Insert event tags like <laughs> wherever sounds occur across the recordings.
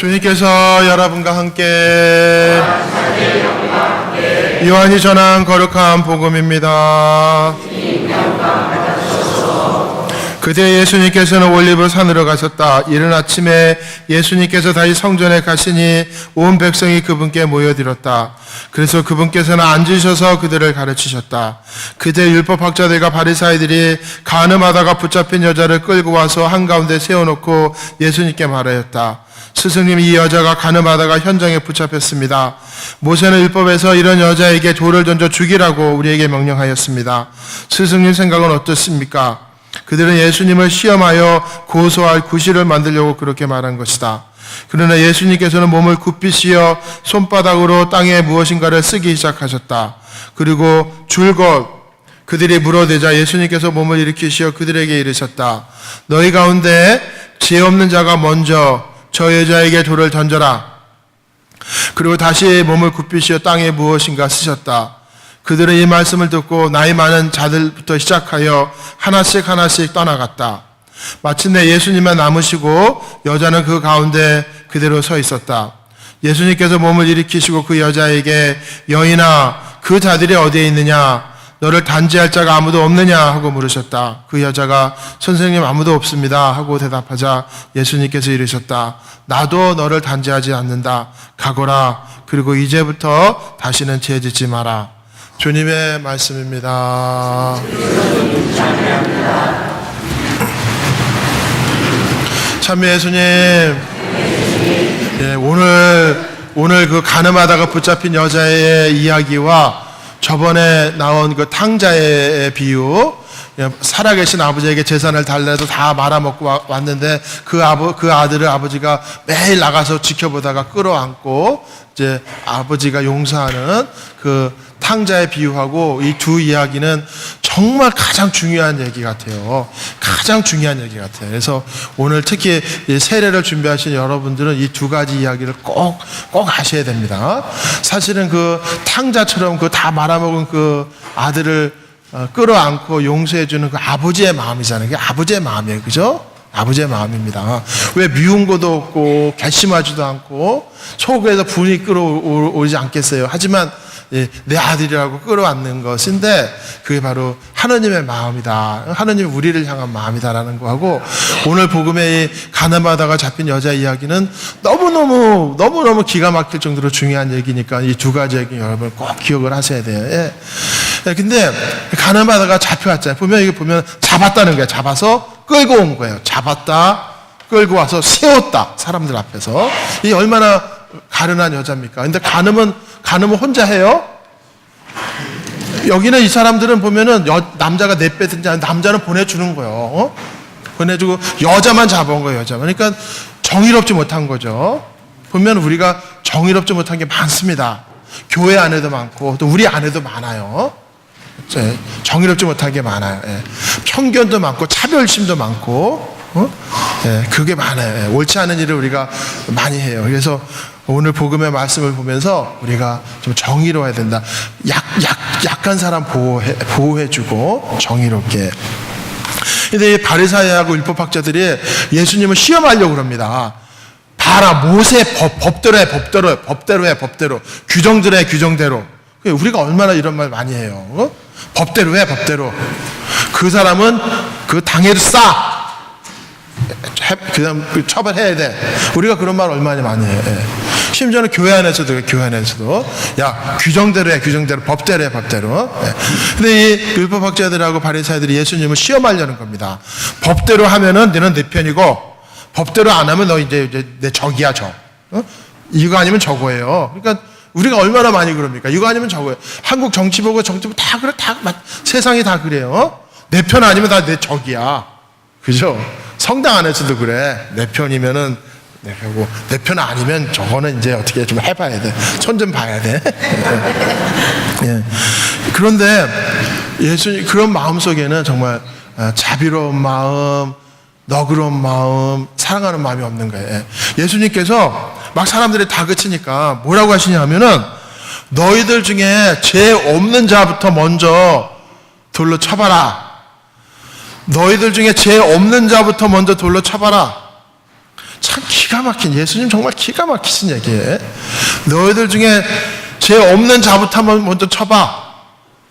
주님께서 여러분과 함께 요한이 전한 거룩한 복음입니다. 그때 예수님께서는 올리브 산으로 가셨다. 이른 아침에 예수님께서 다시 성전에 가시니 온 백성이 그분께 모여들었다. 그래서 그분께서는 앉으셔서 그들을 가르치셨다. 그때 율법학자들과 바리사이들이 가늠하다가 붙잡힌 여자를 끌고 와서 한가운데 세워놓고 예수님께 말하였다. 스승님 이 여자가 가늠하다가 현장에 붙잡혔습니다. 모세는 율법에서 이런 여자에게 돌을 던져 죽이라고 우리에게 명령하였습니다. 스승님 생각은 어떻습니까? 그들은 예수님을 시험하여 고소할 구실을 만들려고 그렇게 말한 것이다. 그러나 예수님께서는 몸을 굽히 씌어 손바닥으로 땅에 무엇인가를 쓰기 시작하셨다. 그리고 줄곧 그들이 물어대자 예수님께서 몸을 일으키시어 그들에게 이르셨다. 너희 가운데 지혜 없는 자가 먼저 저 여자에게 돌을 던져라. 그리고 다시 몸을 굽히시어 땅에 무엇인가 쓰셨다. 그들은 이 말씀을 듣고 나이 많은 자들부터 시작하여 하나씩 하나씩 떠나갔다. 마침내 예수님만 남으시고 여자는 그 가운데 그대로 서 있었다. 예수님께서 몸을 일으키시고 그 여자에게 여인아 그 자들이 어디에 있느냐 너를 단지할 자가 아무도 없느냐 하고 물으셨다. 그 여자가 선생님 아무도 없습니다 하고 대답하자 예수님께서 이르셨다. 나도 너를 단지하지 않는다. 가거라. 그리고 이제부터 다시는 죄 짓지 마라. 주님의 말씀입니다. 참여 예수님. 예, 오늘 오늘 그 가늠하다가 붙잡힌 여자의 이야기와 저번에 나온 그 탕자의 비유, 예, 살아계신 아버지에게 재산을 달래도 다 말아먹고 와- 왔는데 그 아버 그 아들을 아버지가 매일 나가서 지켜보다가 끌어안고 이제 아버지가 용서하는 그 탕자의 비유하고 이 두 이야기는 정말 가장 중요한 얘기 같아요. 가장 중요한 얘기 같아요. 그래서 오늘 특히 이 세례를 준비하신 여러분들은 이 두 가지 이야기를 꼭, 꼭 아셔야 됩니다. 사실은 그 탕자처럼 그 다 말아먹은 그 아들을 어, 끌어안고 용서해주는 그 아버지의 마음이잖아요. 그게 아버지의 마음이에요. 그죠? 아버지의 마음입니다. 왜 미운 것도 없고, 괘씸하지도 않고, 속에서 분이 끌어오지 않겠어요. 하지만, 예, 내 아들이라고 끌어안는 것인데, 그게 바로 하나님의 마음이다. 하나님 우리를 향한 마음이다라는 거하고, 오늘 복음의 이 가늠하다가 잡힌 여자 이야기는 너무너무, 너무너무 기가 막힐 정도로 중요한 얘기니까 이 두 가지 얘기 여러분 꼭 기억을 하셔야 돼요. 예. 예, 근데 가늠하다가 잡혀왔잖아요. 보면 이게 보면 잡았다는 거예요. 잡아서 끌고 온 거예요. 잡았다, 끌고 와서 세웠다. 사람들 앞에서. 이 얼마나 가련한 여자입니까? 근데 가늠은, 가늠은 혼자 해요? 여기는 이 사람들은 보면은 여- 남자가 내빼든지 아니면 남자는 보내주는 거예요. 어? 보내주고 여자만 잡아온 거예요. 여자만. 그러니까 정의롭지 못한 거죠. 보면 우리가 정의롭지 못한 게 많습니다. 교회 안에도 많고 또 우리 안에도 많아요. 예, 정의롭지 못한 게 많아요. 예. 편견도 많고 차별심도 많고 어? 예, 그게 많아요. 예, 옳지 않은 일을 우리가 많이 해요. 그래서 오늘 복음의 말씀을 보면서 우리가 좀 정의로워야 된다. 약, 약, 약한 사람 보호해, 보호해주고 정의롭게. 근데 이 바리사이하고 율법학자들이 예수님을 시험하려고 그럽니다. 봐라 모세 법, 법대로 해 법대로 해 법대로 해 법대로 규정대로 해 규정대로 우리가 얼마나 이런 말 많이 해요 어? 법대로 해 법대로 그 사람은 그 당해를 싸 그다음 그 처벌해야 돼. 우리가 그런 말 얼마나 많이 해요 예. 심지어는 교회 안에서도 교회 안에서도. 야 규정대로 해 규정대로. 법대로 해 법대로. 예. 근데 이 율법학자들하고 바리사이들이 예수님을 시험하려는 겁니다. 법대로 하면은 너는 내 편이고 법대로 안 하면 너 이제, 이제 내 적이야 적. 어? 이거 아니면 저거예요. 그러니까 우리가 얼마나 많이 그럽니까? 이거 아니면 저거예요. 한국 정치 보고 정치 보고 다 그래 다 막- 세상이 다 그래요. 내 편 아니면 다 내 적이야. 그죠 성당 안에서도 그래 내 편이면은 내 편이고 내 편 아니면 저거는 이제 어떻게 좀 해봐야 돼 손 좀 봐야 돼 <laughs> 예. 그런데 예수님 그런 마음 속에는 정말 어, 자비로운 마음, 너그러운 마음, 사랑하는 마음이 없는 거예요. 예. 예수님께서 막 사람들이 다그치니까 뭐라고 하시냐면은 너희들 중에 죄 없는 자부터 먼저 돌로 쳐봐라. 너희들 중에 죄 없는 자부터 먼저 돌로 쳐봐라. 참 기가 막힌 예수님 정말 기가 막히신 얘기예요. 너희들 중에 죄 없는 자부터 먼저 쳐봐.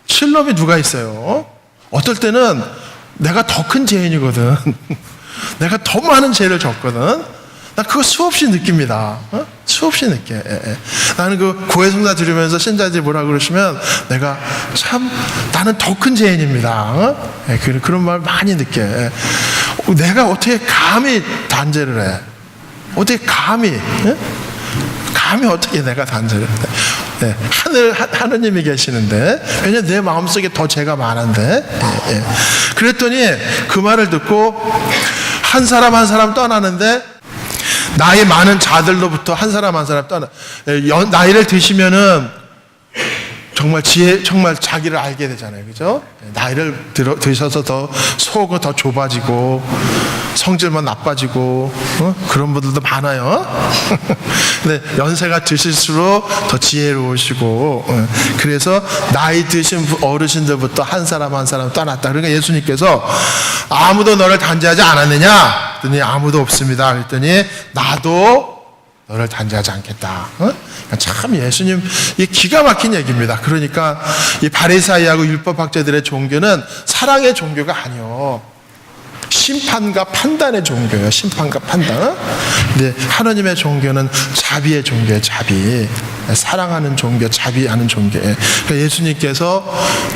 실험이 누가 있어요? 어떨 때는 내가 더 큰 죄인이거든. <laughs> 내가 더 많은 죄를 졌거든. 나 그거 수없이 느낍니다. 어? 수없이 느껴. 예, 예. 나는 그 고해성사 들으면서 신자들이 뭐라 그러시면 내가 참 나는 더 큰 죄인입니다. 어? 예, 그, 그런 말 많이 느껴. 예. 어, 내가 어떻게 감히 단죄를 해? 어떻게 감히? 예? 감히 어떻게 내가 단죄를 해? 예, 하늘 하, 하느님이 계시는데 왜냐 내 마음속에 더 죄가 많은데 예, 예. 그랬더니 그 말을 듣고 한 사람 한 사람 떠나는데 나이 많은 자들로부터 한 사람 한 사람 떠나 나이를 드시면은 정말 지혜, 정말 자기를 알게 되잖아요. 그죠? 나이를 들어, 드셔서 더 속은 더 좁아지고, 성질만 나빠지고, 어? 그런 분들도 많아요. 근데 <laughs> 연세가 드실수록 더 지혜로우시고, 어. 그래서 나이 드신 부- 어르신들부터 한 사람 한 사람 떠났다. 그러니까 예수님께서 아무도 너를 단죄하지 않았느냐? 그랬더니 아무도 없습니다. 그랬더니 나도 너를 단죄하지 않겠다. 어? 그러니까 참 예수님 이 기가 막힌 얘기입니다. 그러니까 이 바리사이하고 율법학자들의 종교는 사랑의 종교가 아니요. 심판과 판단의 종교예요. 심판과 판단. 근데 하나님의 종교는 자비의 종교예요. 자비. 사랑하는 종교, 자비하는 종교예요. 그러니까 예수님께서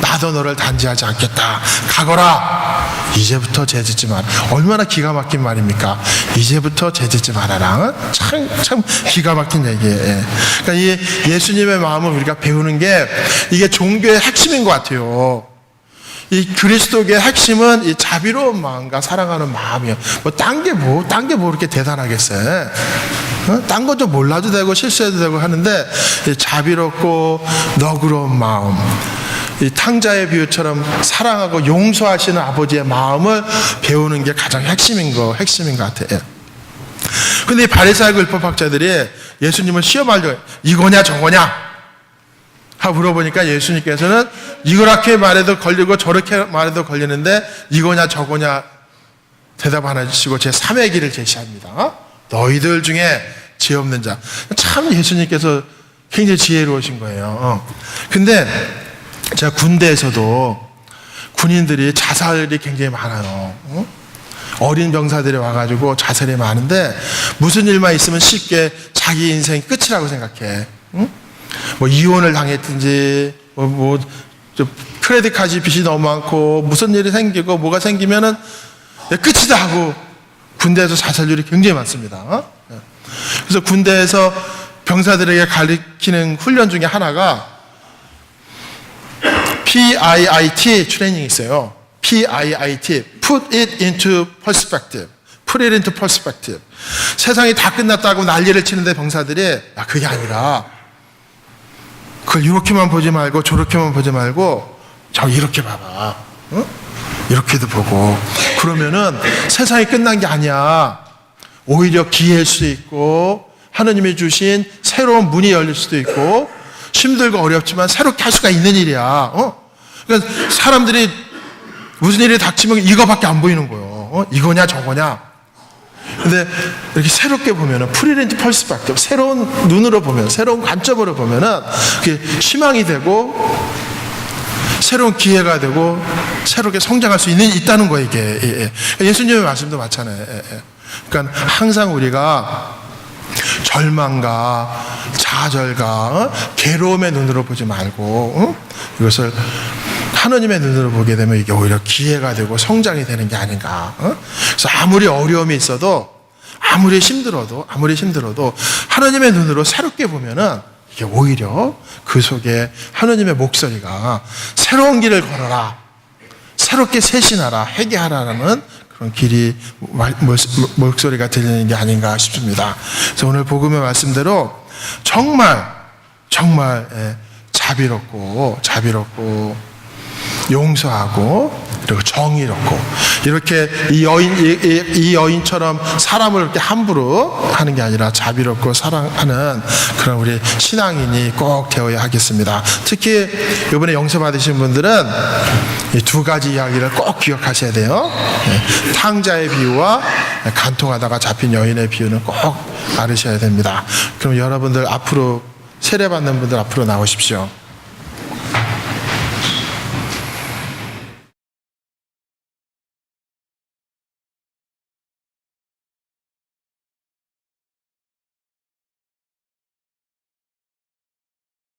나도 너를 단죄하지 않겠다. 가거라. 이제부터 죄짓지 마라. 얼마나 기가 막힌 말입니까? 이제부터 죄짓지 말아라. 참, 참 기가 막힌 얘기예요. 그러니까 이 예수님의 마음을 우리가 배우는 게 이게 종교의 핵심인 것 같아요. 이 그리스도의 핵심은 이 자비로운 마음과 사랑하는 마음이요. 뭐, 딴 게 뭐, 딴 게 뭐 이렇게 대단하겠어요. 어? 딴 것도 몰라도 되고 실수해도 되고 하는데, 이 자비롭고 너그러운 마음. 이 탕자의 비유처럼 사랑하고 용서하시는 아버지의 마음을 배우는 게 가장 핵심인 거, 핵심인 것 같아요. 근데 이 바리사이고 율법학자들이 예수님을 시험하려고. 이거냐 저거냐 하고 물어보니까 예수님께서는 이렇게 말해도 걸리고 저렇게 말해도 걸리는데 이거냐 저거냐 대답 안 해주시고 제 3의 길을 제시합니다. 너희들 중에 죄 없는 자. 참 예수님께서 굉장히 지혜로우신 거예요. 어. 근데 제가 군대에서도 군인들이 자살이 굉장히 많아요. 어? 어린 병사들이 와가지고 자살이 많은데 무슨 일만 있으면 쉽게 자기 인생 끝이라고 생각해. 응? 뭐 이혼을 당했든지 뭐, 뭐저 크레딧 카드 빚이 너무 많고 무슨 일이 생기고 뭐가 생기면은 내 끝이다 하고 군대에서 자살률이 굉장히 많습니다. 어? 예. 그래서 군대에서 병사들에게 가르치는 훈련 중에 하나가 PIIT 트레이닝이 있어요. PIIT, Put it into perspective. Put it into perspective. 세상이 다 끝났다고 난리를 치는데 병사들이 야 그게 아니라 그걸 이렇게만 보지 말고 저렇게만 보지 말고 저 이렇게 봐봐. 어? 이렇게도 보고 그러면은 세상이 끝난 게 아니야. 오히려 기회일 수 있고 하느님이 주신 새로운 문이 열릴 수도 있고 힘들고 어렵지만 새롭게 할 수가 있는 일이야. 어? 그러니까 사람들이 무슨 일이 닥치면 이거밖에 안 보이는 거예요. 어? 이거냐 저거냐. 근데 이렇게 새롭게 보면은 프리렌트 펄스밖에 새로운 눈으로 보면 새로운 관점으로 보면은 그게 희망이 되고 새로운 기회가 되고 새롭게 성장할 수 있는 있다는 거예요 이게 예, 예. 예수님의 말씀도 마찬가지예요. 예, 예. 그러니까 항상 우리가 절망과 좌절과 어? 괴로움의 눈으로 보지 말고 어? 이것을 하나님의 눈으로 보게 되면 이게 오히려 기회가 되고 성장이 되는 게 아닌가. 어? 그래서 아무리 어려움이 있어도 아무리 힘들어도 아무리 힘들어도 하나님의 눈으로 새롭게 보면은 이게 오히려 그 속에 하나님의 목소리가 새로운 길을 걸어라. 새롭게 쇄신하라, 회개하라는 그런 길이 말- 목- 목소리가 들리는 게 아닌가 싶습니다. 그래서 오늘 복음의 말씀대로 정말 정말 예, 자비롭고 자비롭고 용서하고 그리고 정의롭고 이렇게 이 여인 이, 이- 이 여인처럼 사람을 이렇게 함부로 하는 게 아니라 자비롭고 사랑하는 그런 우리 신앙인이 꼭 되어야 하겠습니다. 특히 이번에 영서 받으신 분들은 이 두 가지 이야기를 꼭 기억하셔야 돼요. 예, 탕자의 비유와 간통하다가 잡힌 여인의 비유는 꼭 알으셔야 됩니다. 그럼 여러분들 앞으로 세례받는 분들 앞으로 나오십시오.